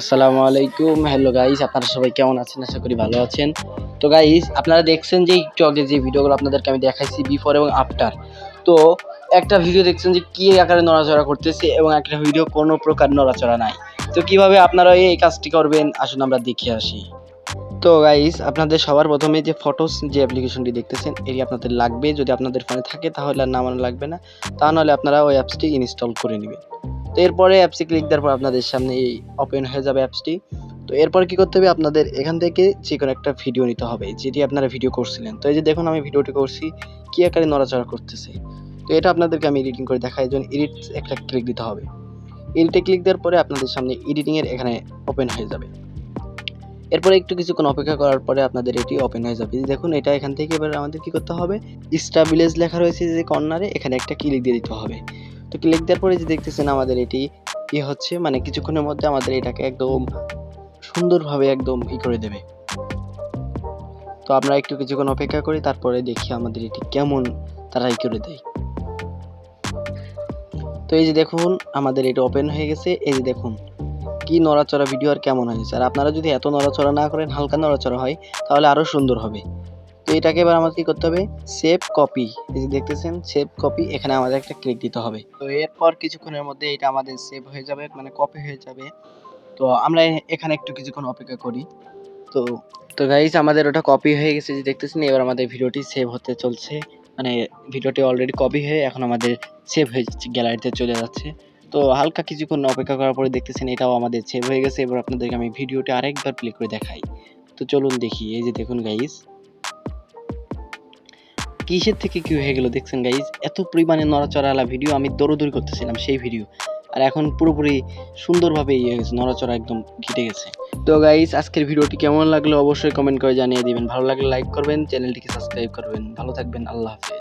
আসসালামু আলাইকুম। Hello guys আপনারা সবাই কেমন আছেন? আশা করি ভালো আছেন। তো গাইস আপনারা দেখছেন যে একটু আগে যে ভিডিওগুলো আপনাদেরকে আমি দেখাইছি বিফোর এবং আফটার তো, একটা ভিডিও দেখছেন যে কি আকারে নড়াচড়া করতেছে এবং একটা ভিডিও কোনো প্রকার নড়াচড়া নাই। তো, কীভাবে আপনারা এই কাজটি করবেন? আসুন আমরা দেখে আসি। তো গাইস আপনাদের সবার প্রথমে যে ফটোস যে অ্যাপ্লিকেশনটি দেখতেছেন, এটি আপনাদের লাগবে। যদি আপনাদের ফোনে থাকে, তাহলে আর নামানো লাগবে না। তা নাহলে আপনারা ওই অ্যাপসটি ইনস্টল করে নেবেন। তো এরপরে অ্যাপসে ক্লিক দেওয়ার পর আপনাদের সামনে এই ওপেন হয়ে যাবে অ্যাপসটি। তো এরপর কি করতে হবে? আপনাদের এখান থেকে যে কোনো একটা ভিডিও নিতে হবে, যেটি আপনারা ভিডিও করছিলেন। তো এই যে দেখুন, আমি ভিডিওটি করছি, কী আকারে নড়াচড়া করতেছে। তো এটা আপনাদেরকে আমি এডিটিং করে দেখাই জন্য এডিট একটা ক্লিক দিতে হবে। এডিটে ক্লিক দেওয়ার পরে আপনাদের সামনে এডিটিংয়ের এখানে ওপেন হয়ে যাবে। এরপরে একটু কিছুক্ষণ অপেক্ষা করার পরে আপনাদের এটি ওপেন হয়ে যাবে। দেখুন, এটা এখান থেকে এবার আমাদের কি করতে হবে? স্টাবিলাইজ লেখা রয়েছে যে কর্নারে, এখানে একটা ক্লিক দিয়ে দিতে হবে। তো ক্লিক দেওয়ার পরে যে দেখতেছেন আমাদের এটি ই হচ্ছে মানে কিছুক্ষণের মধ্যে আমাদের এটাকে একদম সুন্দরভাবে একদম ই করে দেবে। তো আমরা একটু কিছুক্ষণ অপেক্ষা করি, তারপরে দেখি আমাদের এটি কেমন তারা ই করে দেয়। তো এই যে দেখুন, আমাদের এটা ওপেন হয়ে গেছে। এই যে দেখুন, কি নড়াচড়া ভিডিও আর কেমন হয়েছে। আর আপনারা যদি এত নড়াচড়া না করেন, হালকা নড়াচড়া হয়, তাহলে আরও সুন্দর হবে। তো এটাকে এবার আমাদের কি করতে হবে? সেভ কপি এই যে দেখতেছেন সেভ কপি এখানে আমাদের একটা ক্লিক দিতে হবে। তো এরপর কিছুক্ষণের মধ্যে এটা আমাদের সেভ হয়ে যাবে মানে কপি হয়ে যাবে। তো আমরা এখানে একটু কিছুক্ষণ অপেক্ষা করি। তো তো গাইজ আমাদের ওটা কপি হয়ে গেছে, যে দেখতেছেন, এবার আমাদের ভিডিওটি সেভ হতে চলছে। মানে ভিডিওটি অলরেডি কপি হয়ে এখন আমাদের সেভ হয়ে যাচ্ছে গ্যালারিতে চলে যাচ্ছে। তো হালকা কিছুক্ষণ অপেক্ষা করার পরে দেখতেছেন, এটাও আমাদের সেভ হয়ে গেছে। এবার আপনাদেরকে আমি ভিডিওটি আরেকবার প্লে করে দেখাই। তো চলুন দেখি, এই যে দেখুন গাইস কিসের থেকে কি হয়ে গেলো দেখছেন গাইজ এত পরিমাণে নড়াচড়ালা ভিডিও আমি দৌড়দৌড়ি করতেছিলাম সেই ভিডিও আর এখন পুরোপুরি সুন্দরভাবে ইয়ে হয়েছে নড়াচড়া একদম ঘিটে গেছে। তো গাইজ আজকের ভিডিওটি কেমন লাগল অবশ্যই কমেন্ট করে জানিয়ে দিবেন। ভালো লাগলে লাইক করবেন চ্যানেলটিকে সাবস্ক্রাইব করবেন। ভালো থাকবেন, আল্লাহ হাফেজ।